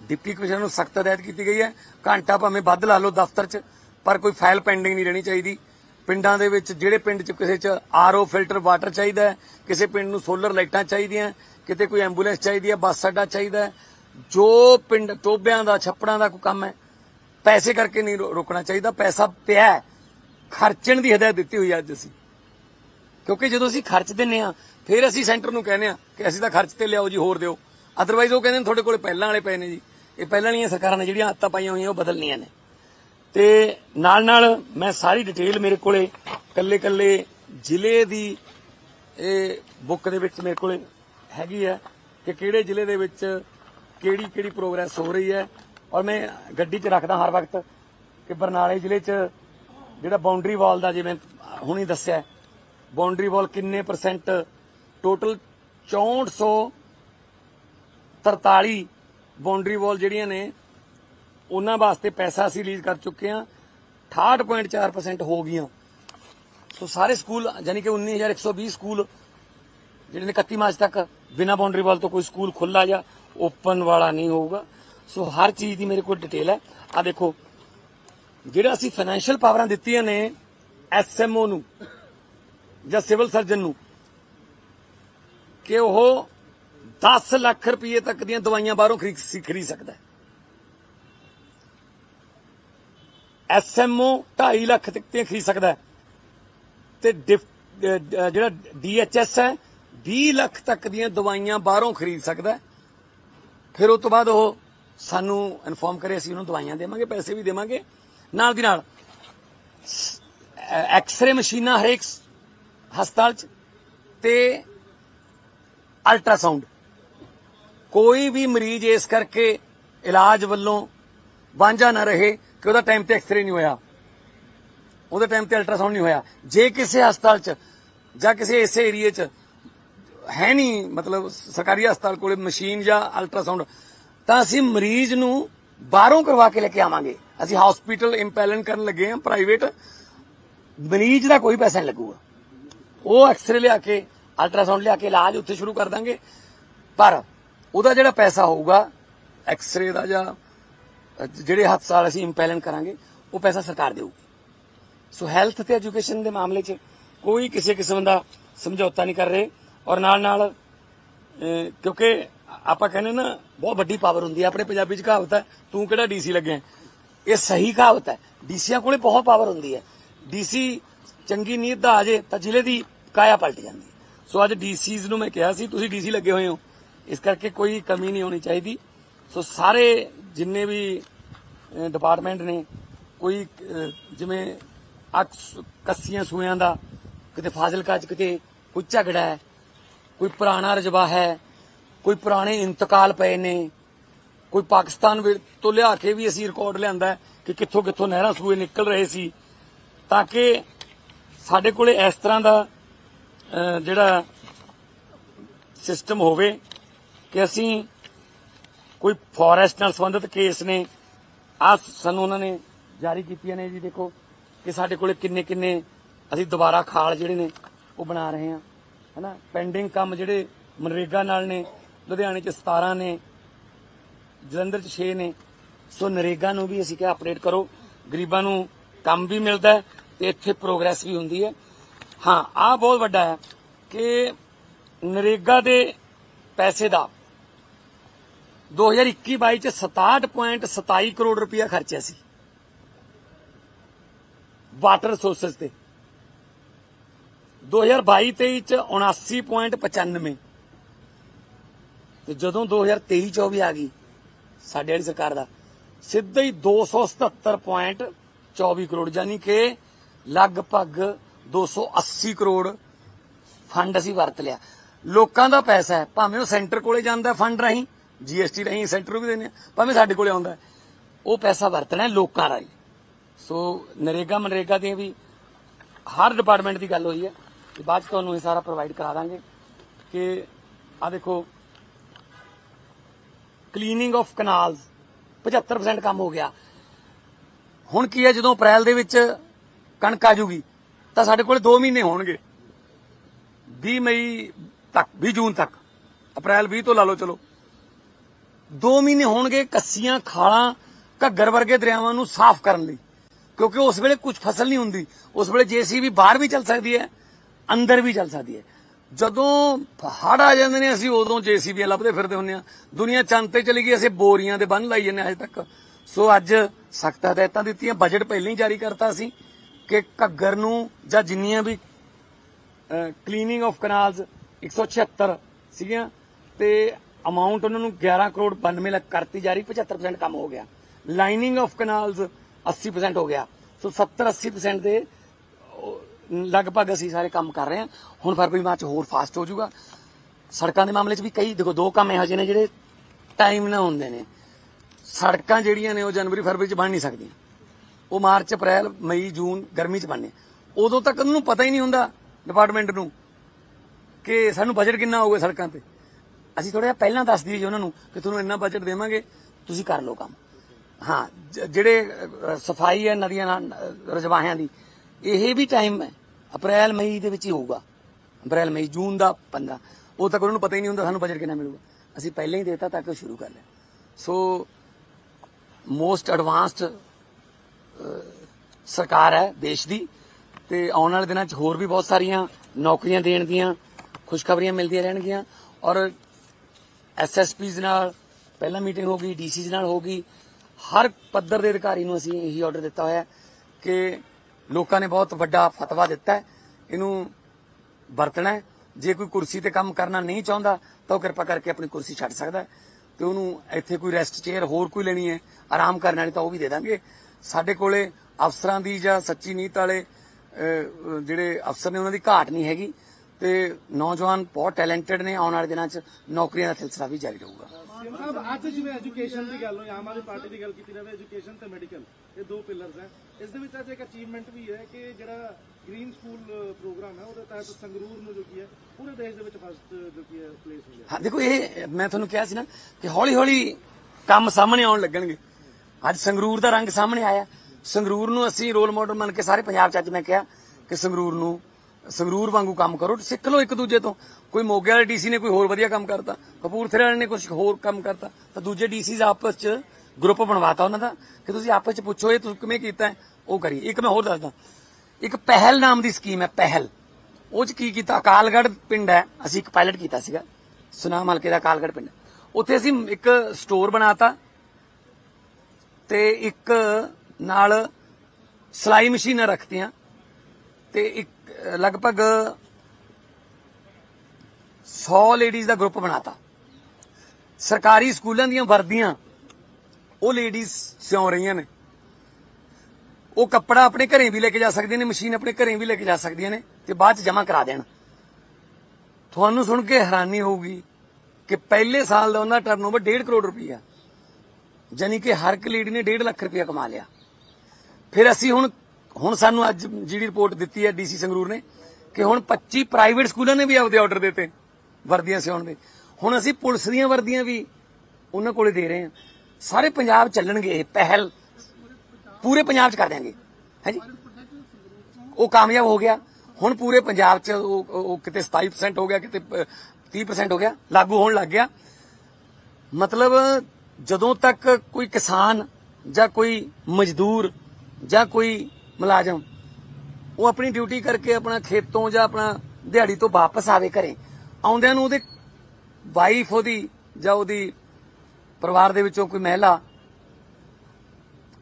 ਡਿਪਟੀ ਕਮਿਸ਼ਨਰ ਨੂੰ ਸਖਤ ਹਦਾਇਤ ਕੀਤੀ ਗਈ ਹੈ। ਘੰਟਾ ਭਾਵੇਂ ਵੱਧ ਲਾ ਲਓ ਦਫ਼ਤਰ 'ਚ, ਪਰ ਕੋਈ ਫਾਈਲ ਪੈਂਡਿੰਗ ਨਹੀਂ ਰਹਿਣੀ ਚਾਹੀਦੀ। ਪਿੰਡਾਂ ਦੇ ਵਿੱਚ ਜਿਹੜੇ ਪਿੰਡ 'ਚ ਕਿਸੇ 'ਚ ਆਰਓ ਫਿਲਟਰ ਵਾਟਰ ਚਾਹੀਦਾ ਹੈ, ਕਿਸੇ ਪਿੰਡ ਨੂੰ ਸੋਲਰ ਲਾਈਟਾਂ ਚਾਹੀਦੀਆਂ ਕਿਤੇ ਕੋਈ ਐਂਬੂਲੈਂਸ ਚਾਹੀਦੀ ਹੈ, ਬੱਸ ਅੱਡਾ ਚਾਹੀਦਾ ਜੋ ਪਿੰਡ ਟੋਬਿਆਂ ਦਾ, ਛੱਪੜਾਂ ਦਾ ਕੋਈ ਕੰਮ ਹੈ ਪੈਸੇ ਕਰਕੇ ਨਹੀਂ ਰੋਕਣਾ ਚਾਹੀਦਾ, ਪੈਸਾ ਪਿਆ ਖਰਚਣ ਦੀ ਹਦਾਇਤ ਦਿੱਤੀ ਹੋਈ ਅੱਜ ਅਸੀਂ। ਕਿਉਂਕਿ ਜਦੋਂ ਅਸੀਂ ਖਰਚ ਦਿੰਨੇ ਆ ਫਿਰ ਅਸੀਂ ਸੈਂਟਰ ਨੂੰ ਕਹਿੰਦੇ ਆ ਕਿ ਅਸੀਂ ਤਾਂ ਖਰਚ ਤੇ ਲਿਆਓ ਜੀ, ਹੋਰ ਦਿਓ। ਅਦਰਵਾਈਜ਼ ਉਹ ਕਹਿੰਦੇ ਨੇ ਤੁਹਾਡੇ ਕੋਲੇ ਪਹਿਲਾਂ ਵਾਲੇ ਪਏ ਨੇ ਜੀ। ਇਹ ਪਹਿਲਾਂ ਵਾਲੀਆਂ ਸਰਕਾਰਾਂ ਨੇ ਜਿਹੜੀਆਂ ਆਦਤਾਂ ਪਾਈਆਂ ਹੋਈਆਂ, ਉਹ ਬਦਲਣੀਆਂ ਨੇ। ਤੇ ਨਾਲ ਨਾਲ ਮੈਂ ਸਾਰੀ ਡਿਟੇਲ ਮੇਰੇ ਕੋਲੇ ਕੱਲੇ ਕੱਲੇ ਜ਼ਿਲ੍ਹੇ ਦੀ ਇਹ ਬੁੱਕ ਦੇ ਵਿੱਚ ਮੇਰੇ ਕੋਲੇ ਹੈਗੀ ਹੈ ਕਿ ਕਿਹੜੇ ਜ਼ਿਲ੍ਹੇ ਦੇ ਵਿੱਚ ਕਿਹੜੀ ਕਿਹੜੀ ਪ੍ਰੋਗਰੈਸ ਹੋ ਰਹੀ ਹੈ। ਔਰ ਮੈਂ ਗੱਡੀ 'ਚ ਰੱਖਦਾ ਹਰ ਵਕਤ ਕਿ ਬਰਨਾਲੇ ਜ਼ਿਲ੍ਹੇ 'ਚ ਜਿਹੜਾ ਬਾਉਂਡਰੀ ਵਾਲ ਦਾ ਜਿਵੇਂ ਹੁਣੀ ਦੱਸਿਆ ਬਾਉਂਡਰੀ ਵਾਲ ਕਿੰਨੇ ਪਰਸੈਂਟ ਟੋਟਲ 6443 ਬਾਉਂਡਰੀ ਵਾਲ ਜਿਹੜੀਆਂ ਨੇ, ਉਹਨਾਂ ਵਾਸਤੇ ਪੈਸਾ ਅਸੀਂ ਰਿਲੀਜ਼ ਕਰ ਚੁੱਕੇ ਹਾਂ 68.4% ਹੋ ਗਈਆਂ। ਸੋ ਸਾਰੇ ਸਕੂਲ ਯਾਨੀ ਕਿ 19120 ਸਕੂਲ ਜਿਹੜੇ ਨੇ 31 ਮਾਰਚ ਤੱਕ ਬਿਨਾ ਬਾਉਂਡਰੀ ਵਾਲ ਤੋਂ ਕੋਈ ਸਕੂਲ ਖੁੱਲਾ ਜਾਂ ਓਪਨ ਵਾਲਾ ਨਹੀਂ ਹੋਊਗਾ। ਸੋ ਹਰ ਚੀਜ਼ ਦੀ ਮੇਰੇ ਕੋਲ ਡਿਟੇਲ ਹੈ। ਆ ਦੇਖੋ, ਜਿਹੜਾ ਅਸੀਂ ਫਾਈਨੈਂਸ਼ੀਅਲ ਪਾਵਰਾਂ ਦਿੱਤੀਆਂ ਨੇ ਐਸਐਮਓ ਨੂੰ ਜਾਂ ਸਿਵਲ ਸਰਜਨ ਨੂੰ, ਕਿ ਉਹ 10 ਲੱਖ ਰੁਪਏ ਤੱਕ ਦੀਆਂ ਦਵਾਈਆਂ ਬਾਹਰੋਂ ਖਰੀਦ ਸੀ- ਖਰੀਦ ਸਕਦਾ ਹੈ। ਐਸਐਮਓ 2.5 ਲੱਖ ਤੱਕ ਦੀਆਂ ਖਰੀਦ ਸਕਦਾ ਤੇ ਡਿਫ- ਅਹ ਅਹ ਜਿਹੜਾ ਡੀਐਚਐਸ ਹੈ 20 ਲੱਖ ਤੱਕ ਦੀਆਂ ਦਵਾਈਆਂ ਬਾਹਰੋਂ ਖਰੀਦ ਸਕਦਾ ਫਿਰ ਉਸ ਤੋਂ ਬਾਅਦ ਉਹ ਸਾਨੂੰ ਇਨਫੋਰਮ ਕਰੇ, ਅਸੀਂ ਉਹਨੂੰ ਦਵਾਈਆਂ ਦੇਵਾਂਗੇ, ਪੈਸੇ ਵੀ ਦੇਵਾਂਗੇ। ਨਾਲ ਦੀ ਨਾਲ ਐਕਸ-ਰੇ ਮਸ਼ੀਨਾਂ ਹਰੇਕ ਹਸਪਤਾਲ 'ਚ ਤੇ ਅਲਟਰਾਸਾਊਂਡ ਕੋਈ ਵੀ ਮਰੀਜ਼ ਇਸ ਕਰਕੇ ਇਲਾਜ ਵੱਲੋਂ ਵਾਂਝਾ ਨਾ ਰਹੇ ਕਿ ਉਹਦਾ ਟਾਈਮ ਤੇ ਐਕਸ-ਰੇ ਨਹੀਂ ਹੋਇਆ। ਉਹਦੇ ਟਾਈਮ ਤੇ ਅਲਟਰਾਸਾਊਂਡ ਨਹੀਂ ਹੋਇਆ। ਜੇ ਕਿਸੇ ਹਸਪਤਾਲ 'ਚ ਜਾਂ ਕਿਸੇ ਇਸੇ ਏਰੀਏ 'ਚ ਹੈ ਨਹੀਂ, ਮਤਲਬ ਸਰਕਾਰੀ ਹਸਪਤਾਲ ਕੋਲੇ ਮਸ਼ੀਨ ਜਾਂ ਅਲਟਰਾਸਾਊਂਡ ਤਾਂ ਅਸੀਂ ਮਰੀਜ਼ ਨੂੰ ਬਾਹਰੋਂ ਕਰਵਾ ਕੇ ਲੈ ਕੇ ਆਵਾਂਗੇ। ਅਸੀਂ ਹਸਪੀਟਲ ਇੰਪੈਲਨ ਕਰਨ ਲੱਗੇ ਹਾਂ ਪ੍ਰਾਈਵੇਟ ਮਰੀਜ਼ ਦਾ ਕੋਈ ਪੈਸਾ ਨਹੀਂ ਲੱਗੂਗਾ। ਉਹ ਐਕਸਰੇ ਲਿਆ ਕੇ ਅਲਟਰਾਸਾਊਂਡ ਲਿਆ ਕੇ ਇਲਾਜ ਉੱਥੇ ਸ਼ੁਰੂ ਕਰ ਦਾਂਗੇ। ਪਰ ਉਹਦਾ ਜਿਹੜਾ ਪੈਸਾ ਹੋਊਗਾ ਐਕਸਰੇ ਦਾ ਜਾਂ ਜਿਹੜੇ ਹੱਥ ਸਾਲ ਅਸੀਂ ਇੰਪੈਲਨ ਕਰਾਂਗੇ, ਉਹ ਪੈਸਾ ਸਰਕਾਰ ਦੇਊਗੀ। ਸੋ ਹੈਲਥ ਤੇ ਐਜੂਕੇਸ਼ਨ ਦੇ ਮਾਮਲੇ 'ਚ ਕੋਈ ਕਿਸੇ ਕਿਸਮ ਦਾ ਸਮਝੌਤਾ ਨਹੀਂ ਕਰ ਰਹੇ। ਔਰ ਨਾਲ ਨਾਲ ਕਿਉਂਕਿ ਆਪਾਂ ਕਹਿੰਦੇ ਨਾ, ਬਹੁਤ ਵੱਡੀ ਪਾਵਰ ਹੁੰਦੀ ਹੈ, ਆਪਣੇ ਪੰਜਾਬੀ 'ਚ ਕਹਾਵਤ ਹੈ, ਤੂੰ ਕਿਹੜਾ ਡੀਸੀ ਲੱਗਿਆ ਇਹ ਸਹੀ ਕਹਾਵਤ ਹੈ। ਡੀਸੀਆਂ ਕੋਲੇ ਬਹੁਤ ਪਾਵਰ ਹੁੰਦੀ ਹੈ। ਡੀਸੀ ਚੰਗੀ ਨੀਅਤ ਦਾ ਆ ਜੇ, ਤਾਂ ਜ਼ਿਲ੍ਹੇ ਦੀ ਕਾਇਆ ਪਲਟ ਜਾਂਦੀ ਹੈ। ਸੋ ਅੱਜ ਡੀਸੀਜ਼ ਨੂੰ ਮੈਂ ਕਿਹਾ ਸੀ, ਤੁਸੀਂ ਡੀਸੀ ਲੱਗੇ ਹੋਏ ਹੋ। ਇਸ ਕਰਕੇ ਕੋਈ ਕਮੀ ਨਹੀਂ ਹੋਣੀ ਚਾਹੀਦੀ। ਸੋ ਸਾਰੇ ਜਿੰਨੇ ਵੀ ਡਿਪਾਰਟਮੈਂਟ ਨੇ, ਕੋਈ ਜਿਵੇਂ ਅਕਸ ਕੱਸੀਆਂ ਸੂਆਂ ਦਾ, ਕਿਤੇ ਫਾਜ਼ਿਲਕਾ ਚ ਕਿਤੇ ਕੋਈ ਝਗੜਾ ਹੈ, ਕੋਈ ਪੁਰਾਣਾ ਰਜਵਾ ਹੈ ਕੋਈ ਪੁਰਾਣੇ ਇੰਤਕਾਲ ਪਏ ਨੇ, ਕੋਈ ਪਾਕਿਸਤਾਨ ਤੋਂ ਲਿਆ ਕੇ ਵੀ ਅਸੀਂ ਰਿਕਾਰਡ ਲਿਆਂਦਾ ਕਿ ਕਿੱਥੋਂ ਕਿੱਥੋਂ ਨਹਿਰਾਂ ਸੂਏ ਨਿਕਲ ਰਹੇ ਸੀ, ਤਾਂ ਕਿ ਸਾਡੇ ਕੋਲੇ ਇਸ ਤਰ੍ਹਾਂ ਦਾ ਜਿਹੜਾ ਸਿਸਟਮ ਹੋਵੇ ਕਿ ਅਸੀਂ ਕੋਈ ਫੋਰੈਸਟ ਨਾਲ ਸੰਬੰਧਿਤ ਕੇਸ ਨੇ ਆ ਸਾਨੂੰ ਉਹਨਾਂ ਨੇ ਜਾਰੀ ਕੀਤੀਆਂ ਨੇ ਜੀ, ਦੇਖੋ ਕਿ ਸਾਡੇ ਕੋਲੇ ਕਿੰਨੇ ਕਿੰਨੇ ਅਸੀਂ ਦੁਬਾਰਾ ਖਾਲ ਜਿਹੜੇ ਨੇ ਉਹ ਬਣਾ ਰਹੇ ਹਾਂ, ਹਨਾ? ਪੈਂਡਿੰਗ ਕੰਮ ਜਿਹੜੇ ਮਨਰੇਗਾ ਨਾਲ ਨੇ ਲੁਧਿਆਣੇ ਚ 17 ਨੇ, ਜਲੰਧਰ ਚ 6 ਨੇ। ਸੋ ਨਰੇਗਾ ਨੂੰ ਵੀ ਅਸੀਂ ਕਿਹਾ ਅਪਡੇਟ ਕਰੋ। ਗਰੀਬਾਂ ਨੂੰ ਕੰਮ ਵੀ ਮਿਲਦਾ ਹੈ ਤੇ ਇੱਥੇ ਪ੍ਰੋਗਰੈਸ ਵੀ ਹੁੰਦੀ ਹੈ। ਹਾਂ ਆ ਬਹੁਤ ਵੱਡਾ ਹੈ ਕਿ ਨਰੇਗਾ ਦੇ ਪੈਸੇ ਦਾ 2021-22 ਚ 67.27 ਕਰੋੜ ਰੁਪਇਆ ਖਰਚਿਆ ਸੀ। ਵਾਟਰ ਸੋਰਸਸ ਤੇ। 2022-23 ਚ 79.95 ਤੇ ਜਦੋਂ 2023-24 ਆ ਗਈ, ਸਾਡੇ ਵਾਲੀ ਸਰਕਾਰ ਦਾ, ਸਿੱਧਾ ਹੀ 277.24 ਕਰੋੜ ਯਾਨੀ ਕਿ ਲਗਭਗ 280 ਕਰੋੜ ਫੰਡ ਅਸੀਂ ਵਰਤ ਲਿਆ। ਲੋਕਾਂ ਦਾ ਪੈਸਾ ਹੈ, ਭਾਵੇਂ ਉਹ ਸੈਂਟਰ ਕੋਲੇ ਜਾਂਦਾ ਫੰਡ ਰਾਹੀਂ ਜੀਐਸਟੀ ਰਾਹੀਂ ਸੈਂਟਰ ਨੂੰ ਵੀ ਦਿੰਦੇ ਆ, ਭਾਵੇਂ ਸਾਡੇ ਕੋਲੇ ਆਉਂਦਾ ਉਹ ਪੈਸਾ ਵਰਤਣਾ ਲੋਕਾਂ ਰਾਹੀਂ। ਸੋ ਨਰੇਗਾ ਮਨਰੇਗਾ ਦੀਆਂ ਵੀ ਹਰ ਡਿਪਾਰਟਮੈਂਟ ਦੀ ਗੱਲ ਹੋਈ ਹੈ, ਤੇ ਬਾਅਦ ਚ ਤੁਹਾਨੂੰ ਇਹ ਸਾਰਾ ਪ੍ਰੋਵਾਈਡ ਕਰਾ ਦਾਂਗੇ ਕਿ ਆ ਦੇਖੋ ਕਲੀਨਿੰਗ ਆਫ ਕਨਾਲਸ 75% ਕੰਮ ਹੋ ਗਿਆ। ਹੁਣ ਕੀ ਹੈ, ਜਦੋਂ ਅਪ੍ਰੈਲ ਦੇ ਵਿੱਚ ਕਣਕ ਆ ਜੂਗੀ, ਤਾਂ ਸਾਡੇ ਕੋਲ 2 ਮਹੀਨੇ ਹੋਣਗੇ। 20 ਮਈ ਤੱਕ 20 ਜੂਨ ਤੱਕ। ਅਪ੍ਰੈਲ 20 ਤੋਂ ਲਾ ਲਓ, ਚਲੋ। 2 ਮਹੀਨੇ ਹੋਣਗੇ ਕੱਸੀਆਂ, ਖਾਲਾਂ, ਘੱਗਰ ਵਰਗੇ ਦਰਿਆਵਾਂ ਨੂੰ ਸਾਫ਼ ਕਰਨ ਲਈ। ਕਿਉਂਕਿ ਉਸ ਵੇਲੇ ਕੁਝ ਫਸਲ ਨਹੀਂ ਹੁੰਦੀ। ਉਸ ਵੇਲੇ ਜੀਸੀਬੀ ਬਾਹਰ ਵੀ ਚੱਲ ਸਕਦੀ ਹੈ, ਅੰਦਰ ਵੀ ਚੱਲ ਸਕਦੀ ਹੈ। ਜਦੋਂ ਹੜ ਆ ਜਾਂਦੇ ਨੇ, ਅਸੀਂ ਉਦੋਂ ਜੀਸੀਬੀ ਲੱਭਦੇ ਫਿਰਦੇ ਹੁੰਨੇ ਆ। ਦੁਨੀਆ ਚੰਦ ਤੇ ਚਲੀ ਗਈ, ਅਸੀਂ ਬੋਰੀਆਂ ਦੇ ਬੰਨ ਲਾਈ ਜੰਨੇ ਅਜੇ ਤੱਕ। ਸੋ ਅੱਜ ਸਖਤ ਹਦਾਇਤਾਂ ਦਿੱਤੀਆਂ ਬਜਟ ਪਹਿਲਾਂ ਹੀ ਜਾਰੀ ਕਰਤਾ ਸੀ ਕਿ ਘੱਗਰ ਨੂੰ ਜਾਂ ਜਿੰਨੀਆਂ ਵੀ ਕਲੀਨਿੰਗ ਆਫ ਕਨਾਲਸ 176 ਸੀਗੀਆਂ ਤੇ ਅਮਾਉਂਟ ਉਹਨਾਂ ਨੂੰ 11 ਕਰੋੜ 92 ਲੱਖ ਕਰਤੀ ਜਾਰੀ 75% ਕੰਮ ਹੋ ਗਿਆ। ਲਾਈਨਿੰਗ ਆਫ ਕਨਾਲਸ 80% ਹੋ ਗਿਆ। ਸੋ 70 80% ਦੇ ਲਗਭਗ ਅਸੀਂ ਸਾਰੇ ਕੰਮ ਕਰ ਰਹੇ ਹਾਂ। ਹੁਣ ਫਰਵਰੀ, ਮਾਰਚ ਹੋਰ ਫਾਸਟ ਹੋ ਜਾਊਗਾ। ਸੜਕਾਂ ਦੇ ਮਾਮਲੇ 'ਚ ਵੀ ਕਈ, ਦੇਖੋ, ਦੋ ਕੰਮ ਇਹੋ ਜਿਹੇ ਨੇ ਜਿਹੜੇ ਟਾਈਮ ਨਾਲ ਹੁੰਦੇ ਨੇ। ਸੜਕਾਂ ਜਿਹੜੀਆਂ ਨੇ ਉਹ ਜਨਵਰੀ, ਫਰਵਰੀ 'ਚ ਬਣ ਨਹੀਂ ਸਕਦੀਆਂ। ਉਹ ਮਾਰਚ, ਅਪ੍ਰੈਲ, ਮਈ, ਜੂਨ, ਗਰਮੀ 'ਚ ਬਣਨੇ। ਉਦੋਂ ਤੱਕ ਉਹਨੂੰ ਪਤਾ ਹੀ ਨਹੀਂ ਹੁੰਦਾ ਡਿਪਾਰਟਮੈਂਟ ਨੂੰ ਕਿ ਸਾਨੂੰ ਬਜਟ ਕਿੰਨਾ ਹੋਊਗਾ ਸੜਕਾਂ ਤੇ। ਅਸੀਂ ਥੋੜਾ ਜਿਹਾ ਪਹਿਲਾਂ ਦੱਸ ਦਈਏ ਜੀ ਉਹਨਾਂ ਨੂੰ ਕਿ ਤੁਹਾਨੂੰ ਇੰਨਾ ਬਜਟ ਦੇਵਾਂਗੇ, ਤੁਸੀਂ ਕਰ ਲਓ ਕੰਮ। ਹਾਂ ਜਿਹੜੇ ਸਫ਼ਾਈ ਹੈ ਨਦੀਆਂ ਨਾਲ ਰਜਵਾਹਿਆਂ ਦੀ, ਇਹ ਵੀ ਟਾਈਮ ਹੈ। ਅਪ੍ਰੈਲ, ਮਈ ਦੇ ਵਿੱਚ ਹੀ ਹੋਊਗਾ। ਅਪ੍ਰੈਲ, ਮਈ, ਜੂਨ ਦਾ 15 ਉਹ ਤੱਕ ਉਹਨਾਂ ਨੂੰ ਪਤਾ ਹੀ ਨਹੀਂ ਹੁੰਦਾ ਸਾਨੂੰ ਬਜਟ ਕਿੰਨਾ ਮਿਲੂਗਾ। ਅਸੀਂ ਪਹਿਲਾਂ ਹੀ ਦੇਤਾ ਤਾਂ ਕਿ ਉਹ ਸ਼ੁਰੂ ਕਰ ਲੈ ਸੋ ਮੋਸਟ ਐਡਵਾਂਸਡ ਸਰਕਾਰ ਹੈ ਦੇਸ਼ ਦੀ। ਤੇ ਆਉਣ ਵਾਲੇ ਦਿਨਾਂ 'ਚ ਹੋਰ ਵੀ ਬਹੁਤ ਸਾਰੀਆਂ ਨੌਕਰੀਆਂ ਦੇਣ ਦੀਆਂ, ਖੁਸ਼ਖਬਰੀਆਂ ਮਿਲਦੀਆਂ ਰਹਿਣਗੀਆਂ। ਔਰ ਐਸਐਸਪੀਜ਼ ਨਾਲ ਪਹਿਲਾਂ ਮੀਟਿੰਗ ਹੋ ਗਈ ਡੀਸੀਜ਼ ਨਾਲ ਹੋ ਗਈ। ਹਰ ਪੱਧਰ ਦੇ ਅਧਿਕਾਰੀ ਨੂੰ ਅਸੀਂ ਇਹੀ ਆਰਡਰ ਦਿੱਤਾ ਹੋਇਆ ਕਿ ਲੋਕਾਂ ਨੇ ਬਹੁਤ ਵੱਡਾ ਫਤਵਾ ਦਿੱਤਾ ਹੈ। ਇਹਨੂੰ ਵਰਤਣਾ ਜੇ ਕੋਈ ਕੁਰਸੀ ਤੇ ਕੰਮ ਕਰਨਾ ਨਹੀਂ ਚਾਹੁੰਦਾ, ਤਾਂ ਉਹ ਕਿਰਪਾ ਕਰਕੇ ਆਪਣੀ ਕੁਰਸੀ ਛੱਡ ਸਕਦਾ ਤੇ ਉਹਨੂੰ ਇੱਥੇ ਕੋਈ ਰੈਸਟ ਚੇਅਰ ਹੋਰ ਕੋਈ ਲੈਣੀ ਹੈ, ਆਰਾਮ ਕਰਨ ਵਾਲੀ ਤਾਂ ਉਹ ਵੀ ਦੇ ਦਾਂਗੇ। ਸਾਡੇ ਕੋਲੇ ਅਫਸਰਾਂ ਦੀ ਜਾਂ ਸੱਚੀ ਨੀਤ ਵਾਲੇ ਜਿਹੜੇ ਅਫਸਰ ਨੇ, ਉਹਨਾਂ ਦੀ ਘਾਟ ਨਹੀਂ ਹੈਗੀ। ਤੇ ਨੌਜਵਾਨ ਬਹੁਤ ਟੈਲੈਂਟਡ ਨੇ। ਆਉਣ ਵਾਲੇ ਦਿਨਾਂ 'ਚ ਨੌਕਰੀਆਂ ਦਾ ਸਿਲਸਿਲਾ ਵੀ ਜਾਰੀ ਰਹੂਗਾ। ਸਾਹਿਬ ਅੱਜ ਜਿਵੇਂ ਐਜੂਕੇਸ਼ਨ ਦੀ ਗੱਲ ਹੋਈ, ਆਮ ਆਦਮੀ ਪਾਰਟੀ ਦੀ ਗੱਲ ਕੀਤੀ ਜਾਵੇ ਐਜੂਕੇਸ਼ਨ ਤੇ ਮੈਡੀਕਲ ਇਹ ਦੋ ਪਿਲਰਸ ਹੈ। ਇਸ ਦੇ ਵਿੱਚ ਅੱਜ ਇੱਕ ਅਚੀਵਮੈਂਟ ਵੀ ਹੈ ਕਿ ਜਿਹੜਾ ਗ੍ਰੀਨ ਸਕੂਲ ਪ੍ਰੋਗਰਾਮ ਹੈ, ਉਹਦੇ ਤਹਿਤ ਸੰਗਰੂਰ ਨੂੰ ਜੋ ਕੀ ਹੈ, ਪੂਰੇ ਦੇਸ਼ ਦੇ ਵਿੱਚ ਫਸਟ ਜੋ ਕੀ ਹੈ ਪਲੇਸ ਮਿਲਿਆ। ਹਾਂ, ਦੇਖੋ ਇਹ, ਮੈਂ ਤੁਹਾਨੂੰ ਕਿਹਾ ਸੀ ਨਾ ਕਿ ਹੌਲੀ ਹੌਲੀ ਕੰਮ ਸਾਹਮਣੇ ਆਉਣ ਲੱਗਣਗੇ। ਅੱਜ ਸੰਗਰੂਰ ਦਾ ਰੰਗ ਸਾਹਮਣੇ ਆਇਆ। ਸੰਗਰੂਰ ਨੂੰ ਅਸੀਂ ਰੋਲ ਮਾਡਲ ਮੰਨ ਕੇ ਸਾਰੇ ਪੰਜਾਬ ਚ ਅੱਜ ਮੈਂ ਕਿਹਾ ਕਿ ਸੰਗਰੂਰ ਨੂੰ, ਸੰਗਰੂਰ ਵਾਂਗੂ ਕੰਮ ਕਰੋ। ਸਿੱਖ ਲਓ ਇੱਕ ਦੂਜੇ ਤੋਂ। ਕੋਈ ਮੋਗੇ ਵਾਲੇ ਡੀਸੀ ਨੇ ਕੋਈ ਹੋਰ ਵਧੀਆ ਕੰਮ ਕਰਤਾ। ਕਪੂਰਥਲੇ ਵਾਲੇ ਨੇ ਕੁਝ ਹੋਰ ਕੰਮ ਕਰਤਾ। ਤਾਂ ਦੂਜੇ ਡੀਸੀਜ਼ ਆਪਸ ਚ ਗਰੁੱਪ ਬਣਵਾਤਾ ਉਹਨਾਂ ਦਾ। ਕਿ ਤੁਸੀਂ ਆਪਸ ਚ ਪੁੱਛੋ, ਇਹ ਤੁਸੀਂ ਕਿਵੇਂ ਕੀਤਾ ਉਹ ਕਰੀਏ ਇੱਕ ਮੈਂ ਹੋਰ ਦੱਸਦਾ। ਇੱਕ ਪਹਿਲ ਨਾਮ ਦੀ ਸਕੀਮ ਹੈ, ਪਹਿਲ। ਉਹ ਚ ਕੀ ਕੀਤਾ? ਅਕਾਲਗੜ੍ਹ ਪਿੰਡ ਹੈ। ਅਸੀਂ ਇੱਕ ਪਾਇਲਟ ਕੀਤਾ ਸੀਗਾ। ਸੁਨਾਮ ਹਲਕੇ ਦਾ ਅਕਾਲਗੜ੍ਹ ਪਿੰਡ। ਉੱਥੇ ਅਸੀਂ ਇੱਕ ਸਟੋਰ ਬਣਾਤਾ ਤੇ ਇੱਕ ਨਾਲ ਸਲਾਈ ਮਸ਼ੀਨਾਂ ਰੱਖਤੀਆਂ ਤੇ ਇੱਕ, ਲਗਭਗ 100 ਲੇਡੀਜ਼ ਦਾ ਗਰੁੱਪ ਬਣਾਤਾ। ਸਰਕਾਰੀ ਸਕੂਲਾਂ ਦੀਆਂ ਵਰਦੀਆਂ ਉਹ ਲੇਡੀਜ਼ ਸਿਉਂ ਰਹੀਆਂ ਨੇ। ਉਹ ਕੱਪੜਾ ਆਪਣੇ ਘਰੇ ਵੀ ਲੈ ਕੇ ਜਾ ਸਕਦੀਆਂ ਨੇ, ਮਸ਼ੀਨ ਆਪਣੇ ਘਰੇ ਵੀ ਲੈ ਕੇ ਜਾ ਸਕਦੀਆਂ ਨੇ ਤੇ ਬਾਅਦ ਚ ਜਮ੍ਹਾਂ ਕਰਾ ਦੇਣ। ਤੁਹਾਨੂੰ ਸੁਣ ਕੇ ਹੈਰਾਨੀ ਹੋਊਗੀ ਕਿ ਪਹਿਲੇ ਸਾਲ ਦਾ ਉਹਨਾਂ ਦਾ ਟਰਨਓਵਰ 1.5 ਕਰੋੜ ਰੁਪਈਆ। ਜਾਨੀ ਕਿ ਹਰ ਇੱਕ ਲੇਡੀ ਨੇ 1.5 ਲੱਖ ਰੁਪਇਆ ਕਮਾ ਲਿਆ। ਫਿਰ ਅਸੀਂ ਹੁਣ ਹੁਣ ਸਾਨੂੰ ਅੱਜ ਜਿਹੜੀ ਰਿਪੋਰਟ ਦਿੱਤੀ ਹੈ ਡੀਸੀ ਸੰਗਰੂਰ ਨੇ ਕਿ ਹੁਣ 25 ਪ੍ਰਾਈਵੇਟ ਸਕੂਲਾਂ ਨੇ ਵੀ ਆਪਦੇ ਆਰਡਰ ਦਿੱਤੇ, ਵਰਦੀਆਂ ਸਿਉਣ ਦੇ। ਹੁਣ ਅਸੀਂ ਪੁਲਿਸ ਦੀਆਂ ਵਰਦੀਆਂ ਵੀ ਉਹਨਾਂ ਕੋਲੇ ਦੇ ਰਹੇ ਹਾਂ। ਸਾਰੇ ਪੰਜਾਬ ਚੱਲਣਗੇ ਇਹ ਪਹਿਲ। ਪੂਰੇ ਪੰਜਾਬ 'ਚ ਕਰ ਦਿਆਂਗੇ। ਹਾਂਜੀ ਉਹ ਕਾਮਯਾਬ ਹੋ ਗਿਆ। ਹੁਣ ਪੂਰੇ ਪੰਜਾਬ 'ਚ ਉਹ ਉਹ ਕਿਤੇ 27% ਹੋ ਗਿਆ ਕਿਤੇ ਅਹ, 30% ਹੋ ਗਿਆ ਲਾਗੂ ਹੋਣ ਲੱਗ ਗਿਆ। ਮਤਲਬ ਜਦੋਂ ਤੱਕ ਕੋਈ ਕਿਸਾਨ ਜਾਂ ਕੋਈ ਮਜ਼ਦੂਰ ਜਾਂ ਕੋਈ ਮੁਲਾਜ਼ਮ ਉਹ ਆਪਣੀ ਡਿਊਟੀ ਕਰਕੇ ਆਪਣਾ ਖੇਤੋਂ ਜਾਂ ਆਪਣਾ ਦਿਹਾੜੀ ਤੋਂ ਵਾਪਸ ਆਵੇ ਘਰੇ ਆਉਂਦਿਆਂ ਨੂੰ ਉਹਦੇ ਵਾਈਫ ਉਹਦੀ ਜਾਂ ਉਹਦੀ ਪਰਿਵਾਰ ਦੇ ਵਿੱਚੋਂ ਕੋਈ ਮਹਿਲਾ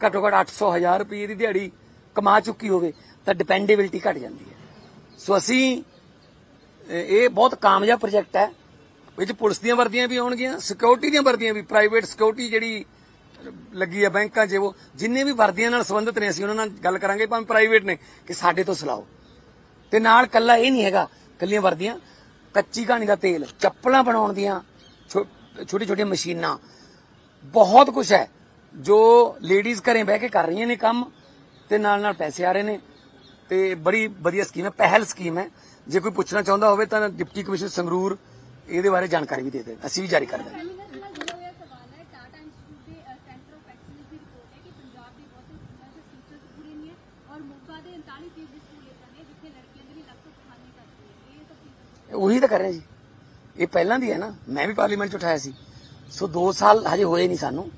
ਘੱਟੋ ਘੱਟ 800 ਹਜ਼ਾਰ ਰੁਪਏ ਦੀ ਦਿਹਾੜੀ ਕਮਾ ਚੁੱਕੀ ਹੋਵੇ, ਤਾਂ ਡਿਪੈਂਡੇਬਿਲਟੀ ਘਟ ਜਾਂਦੀ ਹੈ। ਸੋ ਅਸੀਂ ਇਹ ਬਹੁਤ ਕਾਮਯਾਬ ਪ੍ਰੋਜੈਕਟ ਹੈ। ਵਿੱਚ ਪੁਲਿਸ ਦੀਆਂ ਵਰਦੀਆਂ ਵੀ ਆਉਣਗੀਆਂ ਸਿਕਿਉਰਿਟੀ ਦੀਆਂ ਵਰਦੀਆਂ ਵੀ ਪ੍ਰਾਈਵੇਟ ਸਿਕਿਉਰਿਟੀ ਜਿਹੜੀ ਲੱਗੀ ਹੈ ਬੈਂਕਾਂ 'ਚ, ਉਹ ਜਿੰਨੇ ਵੀ ਵਰਦੀਆਂ ਨਾਲ ਸੰਬੰਧਿਤ ਨੇ, ਅਸੀਂ ਉਹਨਾਂ ਨਾਲ ਗੱਲ ਕਰਾਂਗੇ, ਭਾਵੇਂ ਪ੍ਰਾਈਵੇਟ ਨੇ, ਕਿ ਸਾਡੇ ਤੋਂ ਸਲਾਓ। ਤੇ ਨਾਲ ਕੱਲਾ ਇਹ ਨਹੀਂ ਹੈਗਾ ਕੱਲੀਆਂ ਵਰਦੀਆਂ, ਕੱਚੀ ਕਹਾਣੀ ਦਾ ਤੇਲ, ਚੱਪਲਾਂ ਬਣਾਉਣ ਦੀਆਂ ਛੋਟੀ ਛੋਟੀਆਂ ਮਸ਼ੀਨਾਂ, ਬਹੁਤ ਕੁਝ ਹੈ। ਜੋ ਲੇਡੀਜ਼ ਘਰੇ ਬਹਿ ਕੇ ਕਰ ਰਹੀਆਂ ਨੇ ਕੰਮ ਤੇ ਨਾਲ ਨਾਲ ਪੈਸੇ ਆ ਰਹੇ ਨੇ ਤੇ ਬੜੀ ਵਧੀਆ ਸਕੀਮ ਹੈ ਪਹਿਲ ਸਕੀਮ ਹੈ। ਜੇ ਕੋਈ ਪੁੱਛਣਾ ਚਾਹੁੰਦਾ ਹੋਵੇ ਤਾਂ ਡਿਪਟੀ ਕਮਿਸ਼ਨਰ ਸੰਗਰੂਰ ਇਹਦੇ ਬਾਰੇ ਜਾਣਕਾਰੀ ਵੀ ਦੇ ਦੇ ਅਸੀਂ ਵੀ ਜਾਰੀ ਕਰ ਦਾਂਗੇ ਸੈਮੀਨਾਰ ਨਾਲ ਜੁੜਾ ਹੋਇਆ ਸਵਾਲ ਹੈ ਟਾਟਾ ਇੰਸਟੀਚਿਊਟ ਦੇ ਸੈਂਟਰ ਆਫ ਐਕਸੀਲੈਂਸ ਦੀ ਰਿਪੋਰਟ ਹੈ ਕਿ ਪੰਜਾਬ ਦੇ ਬਹੁਤ ਸਾਰੇ ਸਕੂਲਾਂ 'ਚ ਟੀਚਰਸ ਪੂਰੇ ਨਹੀਂ ਹੈ ਔਰ ਮੋਗਾ ਦੇ 39 ਫੀਸਦੀ ਸਕੂਲ ਇਦਾਂ ਨੇ ਜਿੱਥੇ ਲੜਕੀਆਂ ਦੀ ਵੀ ਲੱਖ ਤੋਂ ਖਾਨੀ ਕਰਦੀ ਚੀਜ਼ਾਂ ਉਹੀ ਤਾਂ ਕਰ ਰਹੇ ਜੀ। ਇਹ ਪਹਿਲਾਂ ਦੀ ਹੈ ਨਾ ਮੈਂ ਵੀ ਪਾਰਲੀਮੈਂਟ 'ਚ ਉਠਾਇਆ ਸੀ। ਸੋ 2 ਸਾਲ ਹਜੇ ਹੋਏ ਨਹੀਂ ਸਾਨੂੰ।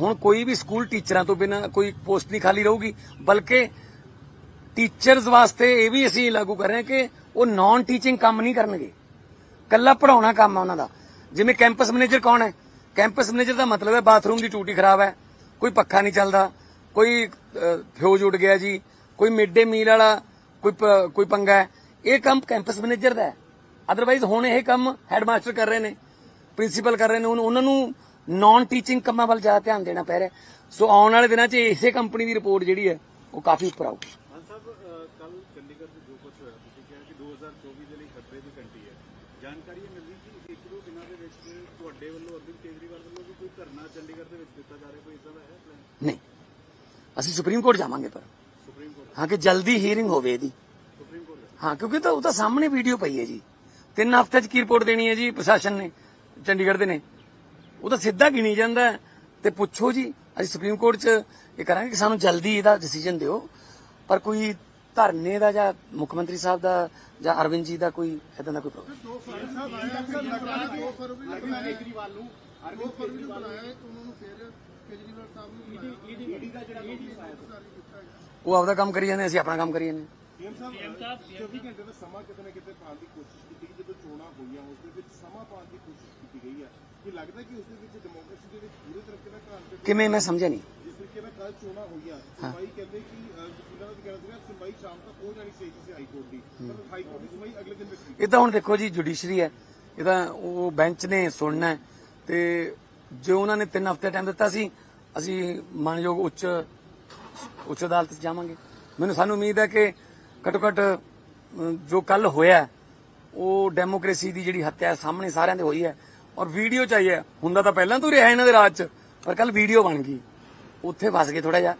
ਹੁਣ ਕੋਈ ਵੀ ਸਕੂਲ ਟੀਚਰਾਂ ਤੋਂ ਬਿਨਾਂ ਕੋਈ ਪੋਸਟ ਨਹੀਂ ਖਾਲੀ ਰਹੂਗੀ ਬਲਕਿ ਟੀਚਰਸ ਵਾਸਤੇ ਇਹ ਵੀ ਅਸੀਂ ਲਾਗੂ ਕਰ ਰਹੇ ਹਾਂ ਕਿ ਉਹ ਨਾਨ ਟੀਚਿੰਗ ਕੰਮ ਨਹੀਂ ਕਰਨਗੇ। ਕੱਲਾ ਪੜਾਉਣਾ ਕੰਮ ਆ ਉਹਨਾਂ ਦਾ। ਜਿਵੇਂ ਕੈਂਪਸ ਮੈਨੇਜਰ ਕੌਣ ਹੈ? ਕੈਂਪਸ ਮੈਨੇਜਰ ਦਾ ਮਤਲਬ ਹੈ ਬਾਥਰੂਮ ਦੀ ਟੂਟੀ ਖਰਾਬ ਹੈ ਕੋਈ ਪੱਖਾ ਨਹੀਂ ਚੱਲਦਾ ਕੋਈ ਅਹ, ਫਿਊਜ਼ ਉੱਡ ਗਿਆ ਜੀ ਕੋਈ ਮਿਡ ਡੇ ਮੀਲ ਵਾਲਾ ਕੋਈ ਕੋਈ ਪੰਗਾ ਹੈ। ਇਹ ਕੰਮ ਕੈਂਪਸ ਮੈਨੇਜਰ ਦਾ ਹੈ। ਅਦਰਵਾਈਜ਼ ਹੁਣ ਇਹ ਕੰਮ ਹੈਡਮਾਸਟਰ ਕਰ ਰਹੇ ਨੇ ਪ੍ਰਿੰਸੀਪਲ ਕਰ ਰਹੇ ਨੇ ਹੁਣ ਉਹਨਾਂ ਨੂੰ ਨਾਨ ਟੀਚਿੰਗ ਕੰਮਾਂ ਵੱਲ ਜ਼ਿਆਦਾ ਧਿਆਨ ਦੇਣਾ ਪੈ ਰਿਹਾ। ਸੋ ਆਉਣ ਵਾਲੇ ਦਿਨਾਂ 'ਚ ਇਸੇ ਕੰਪਨੀ ਦੀ ਰਿਪੋਰਟ ਜਿਹੜੀ ਹੈ ਉਹ ਕਾਫੀ ਉੱਪਰ ਆਊਗੀ। ਹਾਂ ਸਾਹਿਬ ਕੱਲ ਚੰਡੀਗੜ੍ਹ 'ਚ ਜੋ ਕੁਝ ਹੋਇਆ ਤੁਸੀਂ ਕਿਹਾ ਕਿ 2024 ਦੇ ਲਈ ਖਤਰੇ ਦੀ ਘੰਟੀ ਹੈ। ਜਾਣਕਾਰੀ ਇਹ ਮਿਲੀ ਕਿ ਇੱਕ ਦੋ ਦਿਨਾਂ ਦੇ ਵਿੱਚ ਤੁਹਾਡੇ ਵੱਲੋਂ ਅਰਵਿੰਦ ਕੇਜਰੀਵਾਲ ਵੱਲੋਂ ਵੀ ਕੋਈ ਧਰਨਾ ਚੰਡੀਗੜ੍ਹ ਦੇ ਵਿੱਚ ਦਿੱਤਾ ਜਾ ਰਿਹਾ ਕੋਈ ਇਦਾਂ ਦਾ ਹੈ ਪਲਾਨ ਨਹੀਂ। ਅਸੀਂ ਸੁਪਰੀਮ ਕੋਰਟ ਜਾਵਾਂਗੇ ਪਰ। Supreme court? ਹਾਂ ਕਿ ਜਲਦੀ ਹੀਅਰਿੰਗ ਹੋਵੇ ਇਹਦੀ। Supreme court? ਦਾ ਹਾਂ ਕਿਉਂਕਿ ਤਾਂ ਉਹ ਤਾਂ ਸਾਹਮਣੇ ਵੀਡੀਓ ਪਈ ਹੈ ਜੀ। ਤਿੰਨ ਹਫ਼ਤੇ ਚ ਕੀ ਰਿਪੋਰਟ ਦੇਣੀ ਹੈ ਜੀ? ਪ੍ਰਸ਼ਾਸਨ ਨੇ ਚੰਡੀਗੜ੍ਹ ਦੇ ਨੇ। ਉਹ ਤਾਂ ਸਿੱਧਾ ਗਿਣੀ ਜਾਂਦਾ। ਤੇ ਪੁੱਛੋ ਜੀ ਅਸੀਂ ਸੁਪਰੀਮ ਕੋਰਟ ਚ ਇਹ ਕਰਾਂਗੇ ਕਿ ਸਾਨੂੰ ਜਲਦੀ ਇਹਦਾ ਡਿਸੀਜਨ ਦਿਓ। ਪਰ ਕੋਈ ਧਰਨੇ ਦਾ ਜਾਂ ਮੁੱਖ ਮੰਤਰੀ ਸਾਹਿਬ ਦਾ ਜਾਂ ਅਰਵਿੰਦ ਜੀ ਦਾ ਕੋਈ ਇਦਾਂ ਦਾ ਕੋਈ ਪ੍ਰੋਗਰਾਮ ਦੋ ਫਰਵਰੀ ਨੂੰ ਬੁਲਾਇਆ ਦੋ ਫਰਵਰੀ ਨੂੰ ਬੁਲਾਇਆ ਕੇਜਰੀਵਾਲ ਨੂੰ ਦੋ ਫਰਵਰੀ ਨੂੰ ਬੁਲਾਇਆ ਹੈ, ਉਹਨਾਂ ਨੂੰ ਫਿਰ ਕੇਜਰੀਵਾਲ ਸਾਹਿਬ ਨੂੰ ਬੁਲਾਇਆ। ਈਡੀ ਦਾ ਜਿਹੜਾ ਨੋਟਿਸ ਆਇਆ। ਉਹ ਆਪਦਾ ਕੰਮ ਕਰੀ ਜਾਂਦੇ ਅਸੀਂ ਆਪਣਾ ਕੰਮ ਕਰੀ ਜਾਂਦੇ। ਪੀਐਮ ਸਾਹਿਬ 24 ਘੰਟੇ ਦਾ ਸਮਾਂ ਕਿਤੇ ਨਾ ਕਿਤੇ ਪਾਉਣ ਦੀ ਕੋਸ਼ਿਸ਼ ਕੀਤੀ ਜਦੋਂ ਚੋਣਾਂ ਹੋਈਆਂ ਉਸ ਦੇ ਵਿੱਚ ਸਮਾਂ ਪਾਉਣ ਦੀ ਕੋਸ਼ਿਸ਼ ਕੀਤੀ ਗਈ ਹੈ। ਕਿ ਲੱਗਦਾ ਕਿ ਉਸ ਦੇ ਵਿੱਚ ਡੈਮੋਕ੍ਰੇਸੀ ਦੇ ਵਿੱਚ ਪੂਰੇ ਤਰੀਕੇ ਨਾਲ ਘਾਣ ਕੱਢੀ ਕਿਵੇਂ? ਮੈਂ ਸਮਝਿਆ ਨਹੀਂ। ਜਿਸ ਤਰੀਕੇ ਨਾਲ ਕੱਲ ਚੋਣਾਂ ਹੋਈਆਂ ਸੁਣਵਾਈ ਕਹਿੰਦੇ ਕਿ ਵਕੀਲਾਂ ਦਾ ਕਹਿਣਾ ਸੀਗਾ ਸੁਣਵਾਈ ਸ਼ਾਮ ਤੱਕ ਹੋ ਜਾਣੀ ਚਾਹੀਦੀ ਸੀ ਹਾਈ ਕੋਰਟ ਦੀ। ਪਰ ਹਾਈ ਕੋਰਟ ਦੀ ਸੁਣਵਾਈ ਅਗਲੇ ਦਿਨ ਰੱਖੀ ਇਹ ਤਾਂ ਹੁਣ ਦੇਖੋ ਜੀ ਜੁਡੀਸ਼ਰੀ ਹੈ। ਇਹ ਤਾਂ ਉਹ ਬੈਂਚ ਨੇ ਸੁਣਨਾ ਤੇ ਜੋ ਉਹਨਾਂ ਨੇ 3 ਹਫ਼ਤੇ ਟਾਈਮ ਦਿੱਤਾ ਸੀ ਅਸੀਂ ਮਾਨਯੋਗ ਉੱਚ ਉੱਚ ਅਦਾਲਤ 'ਚ ਜਾਵਾਂਗੇ। ਮੈਨੂੰ ਸਾਨੂੰ ਉਮੀਦ ਹੈ ਕਿ ਘੱਟੋ ਘੱਟ ਜੋ ਕੱਲ ਹੋਇਆ ਉਹ ਡੈਮੋਕ੍ਰੇਸੀ ਦੀ ਜਿਹੜੀ ਹੱਤਿਆ ਸਾਹਮਣੇ ਸਾਰਿਆਂ ਦੇ ਹੋਈ ਹੈ ਔਰ ਵੀਡੀਓ ਚਾਹੀਏ। ਹੁੰਦਾ ਤਾਂ ਪਹਿਲਾਂ ਤੋਂ ਰਿਹਾ ਇਹਨਾਂ ਦੇ ਰਾਜ 'ਚ ਪਰ ਕੱਲ ਵੀਡੀਓ ਬਣ ਗਈ। ਉੱਥੇ ਫਸ ਗਏ ਥੋੜਾ ਜਿਹਾ।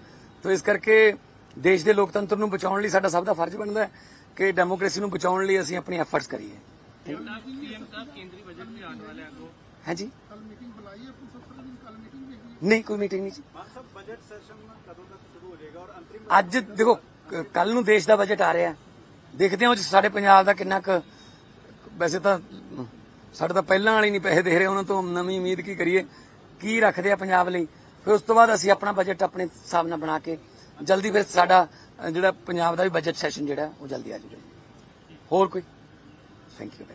ਤਾਂ ਇਸ ਕਰਕੇ ਦੇਸ਼ ਦੇ ਲੋਕਤੰਤਰ ਨੂੰ ਬਚਾਉਣ ਲਈ ਸਾਡਾ ਸਭ ਦਾ ਫਰਜ਼ ਬਣਦਾ ਹੈ ਕਿ ਡੈਮੋਕ੍ਰੇਸੀ ਨੂੰ ਬਚਾਉਣ ਲਈ ਅਸੀਂ ਆਪਣੀ ਐਫਰਟਸ ਕਰੀਏ। ਹਾਂਜੀ? ਕੱਲ ਮੀਟਿੰਗ ਬੁਲਾਈ ਹੈ ਪੁਲਿਸ ਅਫਸਰ ਦੀ ਕੱਲ ਮੀਟਿੰਗ ਵੀ ਹੋਈ ਨਹੀਂ ਕੋਈ ਮੀਟਿੰਗ ਨਹੀਂ ਜੀ। ਮਾਨ ਸਾਹਿਬ ਬਜਟ ਸੈਸ਼ਨ ਕਦੋਂ ਤੱਕ ਸ਼ੁਰੂ ਹੋ ਜਾਏਗਾ ਔਰ ਅੰਤਰਿਮ ਅੱਜ ਦੇਖੋ ਕੱਲ ਨੂੰ ਦੇਸ਼ ਦਾ ਬਜਟ ਆ ਰਿਹਾ। ਹੈ। ਦੇਖਦੇ ਹਾਂ ਉਹ ਸਾਡੇ ਪੰਜਾਬ ਦਾ ਕਿੰਨਾ ਕੁ ਵੈਸੇ ਤਾਂ ਸਾਡੇ ਤਾਂ ਪਹਿਲਾਂ ਵਾਲੀ ਨਹੀਂ ਪੈਸੇ ਦੇ ਰਹੇ, ਉਹਨਾਂ ਤੋਂ ਨਵੀਂ ਉਮੀਦ ਕੀ ਕਰੀਏ? ਕੀ ਰੱਖਦੇ ਆ ਪੰਜਾਬ ਲਈ? ਫਿਰ ਉਸ ਤੋਂ ਬਾਅਦ ਅਸੀਂ ਆਪਣਾ ਬਜਟ ਆਪਣੇ ਹਿਸਾਬ ਨਾਲ ਬਣਾ ਕੇ ਜਲਦੀ ਫਿਰ ਸਾਡਾ ਜਿਹੜਾ ਪੰਜਾਬ ਦਾ ਵੀ ਬਜਟ ਸੈਸ਼ਨ ਜਿਹੜਾ, ਉਹ ਜਲਦੀ ਆ ਜਾਊਗਾ। ਹੋਰ ਕੋਈ? Thank you